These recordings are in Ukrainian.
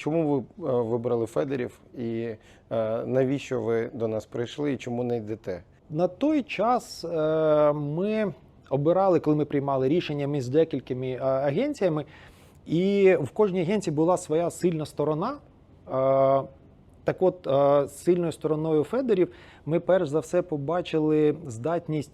Чому ви е, вибрали Федерів і е, навіщо ви до нас прийшли і чому не йдете? На той час е, ми обирали, коли ми приймали рішення між декількома е, агенціями, і в кожній агенції була своя сильна сторона. Так от, сильною стороною Федерів ми перш за все побачили здатність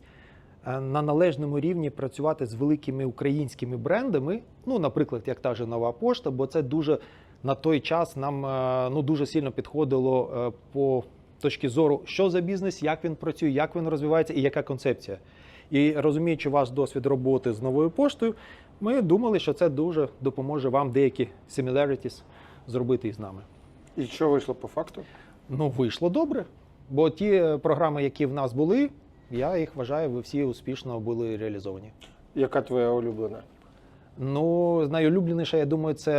на належному рівні працювати з великими українськими брендами. Ну, наприклад, як та же нова пошта, бо це дуже на той час нам е, ну, дуже сильно підходило е, по точки зору, що за бізнес, як він працює, як він розвивається і яка концепція. І розуміючи ваш досвід роботи з новою поштою, ми думали, що це дуже допоможе вам деякі similarities зробити із нами. І що вийшло по факту? Ну, вийшло добре. Бо ті е, програми, які в нас були, я їх вважаю, ви всі успішно були реалізовані. Яка твоя улюблена? Ну, найулюбленіше, я думаю, це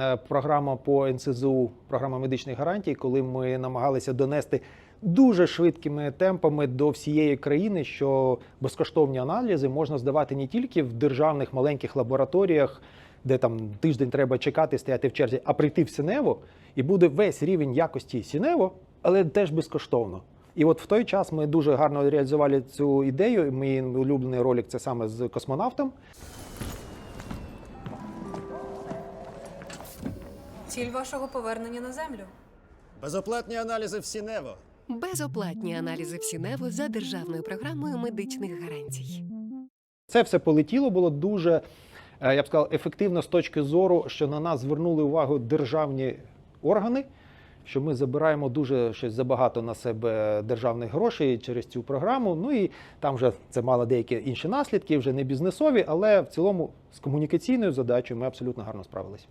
е, програма по НСЗУ, програма медичних гарантій, коли ми намагалися донести дуже швидкими темпами до всієї країни, що безкоштовні аналізи можна здавати не тільки в державних маленьких лабораторіях, де там тиждень треба чекати, стояти в черзі, а прийти в Сінево, і буде весь рівень якості Сінево, але теж безкоштовно. І от в той час ми дуже гарно реалізували цю ідею. Мій улюблений ролик це саме з космонавтом. Ціль вашого повернення на землю. Безоплатні аналізи в Сінево. Безоплатні аналізи в Сінево за державною програмою медичних гарантій. Це все полетіло, було дуже, е, я б сказав, ефективно з точки зору, що на нас звернули увагу державні органи, що ми забираємо дуже щось забагато на себе державних грошей через цю програму. Ну і там вже це мало деякі інші наслідки, вже не бізнесові, але в цілому з комунікаційною задачею ми абсолютно гарно справились.